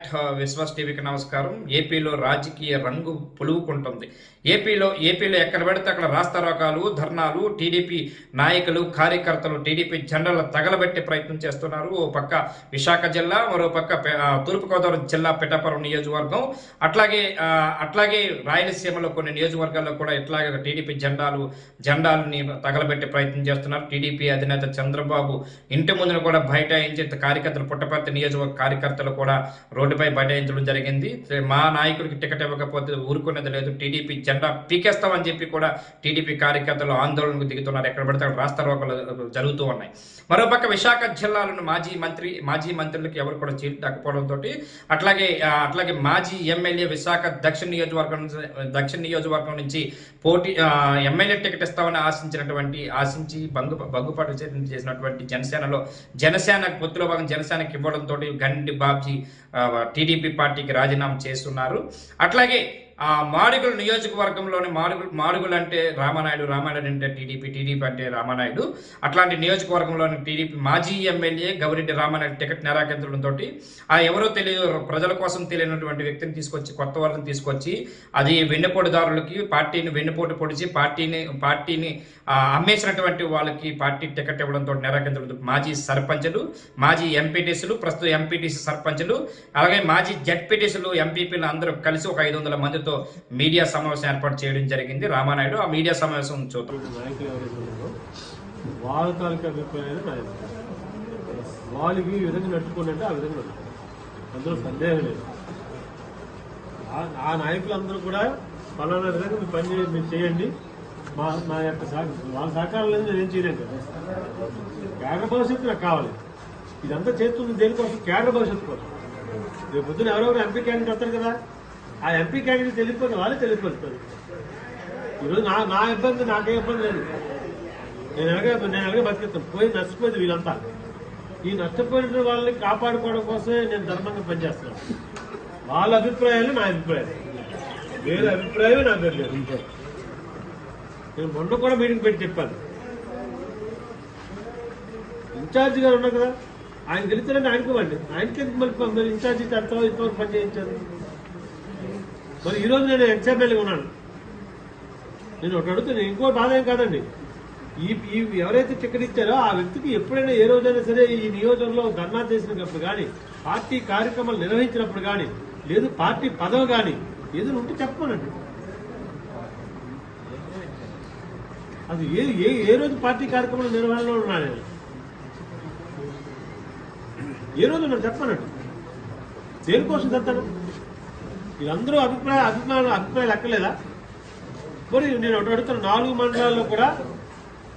విశ్వాస్ టీవీకి నమస్కారం. ఏపీలో రాజకీయ రంగు పొలువుకుంటుంది ఏపీలో ఏపీలో ఎక్కడ పెడితే అక్కడ రాస్తారోకాలు ధర్నాలు టీడీపీ నాయకులు కార్యకర్తలు టీడీపీ జెండాలు తగలబెట్టే ప్రయత్నం చేస్తున్నారు. ఓ పక్క విశాఖ జిల్లా మరో పక్క తూర్పుగోదావరి జిల్లా పిఠాపురం నియోజకవర్గం. అట్లాగే అట్లాగే రాయలసీమలో కొన్ని నియోజకవర్గాల్లో కూడా ఇట్లాగే టీడీపీ జెండాలు జెండాలని తగలబెట్టే ప్రయత్నం చేస్తున్నారు. టీడీపీ అధినేత చంద్రబాబు ఇంటి ముందున కూడా బైఠాయించి కార్యకర్తలు పుట్టపర్తి నియోజకవర్గ కార్యకర్తలు కూడా రోడ్డు రోడ్డుపై బైఠాయించడం జరిగింది. మా నాయకుడికి టికెట్ ఇవ్వకపోతే ఊరుకునేది లేదు. టీడీపీ జెండా పీకేస్తామని చెప్పి కూడా టీడీపీ కార్యకర్తలు ఆందోళనకు దిగుతున్నారు. ఎక్కడ పడితే అక్కడ రాస్తా రోకలు జరుగుతూ ఉన్నాయి. మరోపక్క విశాఖ జిల్లాలోని మాజీ మంత్రి మాజీ మంత్రులకు ఎవరు కూడా సీట్ దక్కపోవడంతో అట్లాగే అట్లాగే మాజీ ఎమ్మెల్యే విశాఖ దక్షిణ నియోజకవర్గం నుంచి దక్షిణ నియోజకవర్గం నుంచి పోటీ ఎమ్మెల్యే టికెట్ ఇస్తామని ఆశించినటువంటి ఆశించి భంగు బగ్గుపాటు చేసినటువంటి జనసేనలో జనసేన పొత్తులో భాగం జనసేనకి ఇవ్వడంతో గండి బాబ్జీ టీడీపీ పార్టీకి రాజీనామా చేస్తున్నారు. అట్లాగే ఆ మాడుగుల నియోజకవర్గంలోని మాడుగులు మాడుగులు అంటే రామానాయుడు రామానాయుడు అంటే టీడీపీ టీడీపీ అంటే రామానాయుడు. అట్లాంటి నియోజకవర్గంలోని టీడీపీ మాజీ ఎమ్మెల్యే గౌరెడ్డి రామానాయుడు టికెట్ నిరాకరించడంతో ఆ ఎవరో తెలియదు ప్రజల కోసం తెలియనటువంటి వ్యక్తిని తీసుకొచ్చి కొత్త వాళ్ళని తీసుకొచ్చి అది వెన్నుపోటుదారులకి పార్టీని వెన్నుపోటు పొడిచి పార్టీని పార్టీని అమ్మేసినటువంటి వాళ్ళకి పార్టీ టికెట్ ఇవ్వడంతో నిరాకరించడం మాజీ సర్పంచులు మాజీ ఎంపీటీసీలు ప్రస్తుత ఎంపీటీసీ సర్పంచులు అలాగే మాజీ జడ్పీటీసీలు ఎంపీపీలు అందరూ కలిసి ఒక ఐదు వందల మందితో మీడియా సమావేశం ఏర్పాటు చేయడం జరిగింది. రామానాయుడు ఆ మీడియా సమావేశం చూద్దాం. నాయకులు ఎవరైతే వాళ్ళ తాలూకా అభిప్రాయాలు వాళ్ళకి ఈ విధంగా నడుచుకోండి ఆ విధంగా నడుచుకోండి. అందులో సందేహం లేదు. ఆ- ఆ నాయకులందరూ కూడా పలానా విధంగా మీరు పని మీరు చేయండి. మా నా యొక్క సహ- వాళ్ళ సహకారం లేదు నేను ఏం చేయలేను కదా. కేంద్ర భవిష్యత్తు నాకు కావాలి. ఇదంతా చేస్తుంది దేనికోసం? కేంద్ర భవిష్యత్తు కోసం. రేపు పొద్దున ఎవరో ఒక ఎంపీ క్యాండిడేట్ వస్తారు కదా. ఆ ఎంపీ క్యాండిడేట్ తెలియకపోతే వాళ్ళు తెలియపరుస్తారు ఈరోజు నా నా ఇబ్బంది నాకే ఇబ్బంది లేదు. నేను ఎలాగే నేను ఎలాగే బతికిస్తాను. పోయి నష్టపోయింది వీళ్ళంతా. ఈ నష్టపోయిన వాళ్ళని కాపాడుకోవడం కోసమే నేను ధర్మంగా పనిచేస్తున్నాను. వాళ్ళ అభిప్రాయాలు నా అభిప్రాయాలు. వేరే అభిప్రాయమే నా దగ్గర లేదు. నేను మొన్న కూడా మీటింగ్ పెట్టి చెప్పాను. ఇన్ఛార్జ్ గారు ఉన్నారు కదా. ఆయన గెలిచారని ఆయనకి ఇవ్వండి. ఆయనకి ఎందుకు మళ్ళీ ఇన్ఛార్జ్ ఇచ్చి ఇంతవరకు పని చేయించారు? మరి ఈరోజు నేను ఎక్స్ఎమ్మెల్యేగా ఉన్నాను. నేను ఒకటి అడుగుతాను ఇంకో బాధ ఏం కాదండి. ఈ ఈ ఎవరైతే టికెట్ ఇచ్చారో ఆ వ్యక్తికి ఎప్పుడైనా ఏ రోజైనా సరే ఈ నియోజకంలో ధర్నా చేసినప్పుడు కానీ పార్టీ కార్యక్రమాలు నిర్వహించినప్పుడు కానీ లేదు పార్టీ పదవి కానీ ఏదైనా ఉంటే చెప్పమనండి అది ఏ ఏ ఏ రోజు పార్టీ కార్యక్రమాల నిర్వహణలో ఉన్నాను నేను ఏ రోజు నేను చెప్పనండి. దేనికోసం చెప్తాను వీళ్ళందరూ అభిప్రాయ అభిమాన అభిప్రాయాలు ఎక్కలేదా మరి నేను అడుగుతున్న నాలుగు మండలాల్లో కూడా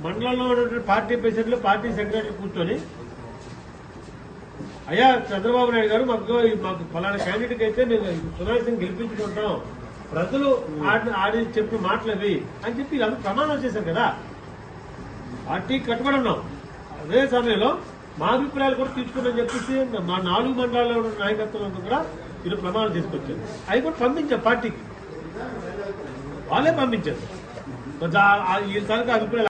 మండలంలో ఉన్నటువంటి పార్టీ ప్రెసిడెంట్లు పార్టీ సెక్రటరీలు కూర్చొని అయ్యా చంద్రబాబు నాయుడు గారు మాకు మాకు ఫలానా క్యాండిడేట్ అయితే మేము సునాయ్ సింగ్ గెలిపించుకుంటాం ప్రజలు ఆడి చెప్పిన మాటలవి అని చెప్పి వీళ్ళందరూ ప్రమాణం చేశారు కదా. పార్టీ కట్టుబడి ఉన్నాం. అదే సమయంలో మా అభిప్రాయాలు కూడా తీసుకుని చెప్పేసి మా నాలుగు మండలాల్లో ఉన్న నాయకత్వం కూడా వీళ్ళు ప్రమాణం తీసుకొచ్చారు అవి కూడా పంపించారు పార్టీకి. వాళ్ళే పంపించారు. కొంచెం ఆ- ఈ అభిప్రాయాలు